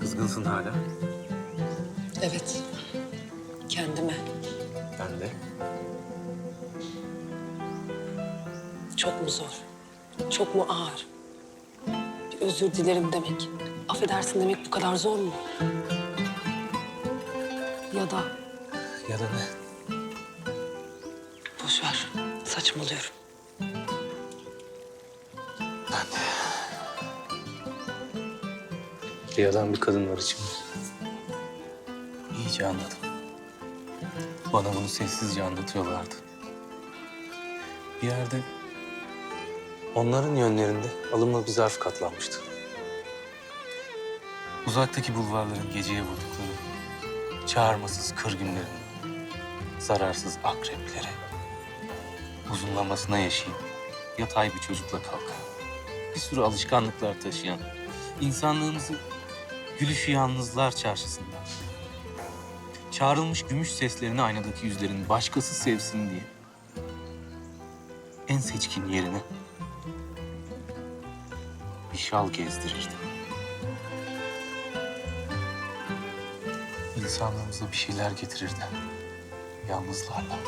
Kızgınsın hala. Evet. Kendime. Ben de. Çok mu zor? Çok mu ağır? Bir özür dilerim demek, affedersin demek bu kadar zor mu? Ya da Ya da ne? boş ver, saçmalıyorum. Rüyadan bir kadın var içimde. İyice anladım. Bana bunu sessizce anlatıyorlardı. Bir yerde onların yönlerinde alımlı bir zarf katlanmıştı. Uzaktaki bulvarların geceye vurdukları çağırmasız kır günlerinin zararsız akrepleri uzunlamasına yaşayıp yatay bir çocukla kalkan, bir sürü alışkanlıklar taşıyan, insanlığımızı gülüşü yalnızlar çarşısında, çağrılmış gümüş seslerini aynadaki yüzlerin başkası sevsin diye en seçkin yerine bir şal gezdirirdi. İnsanlığımıza bir şeyler getirirdi. Yalnızlarla.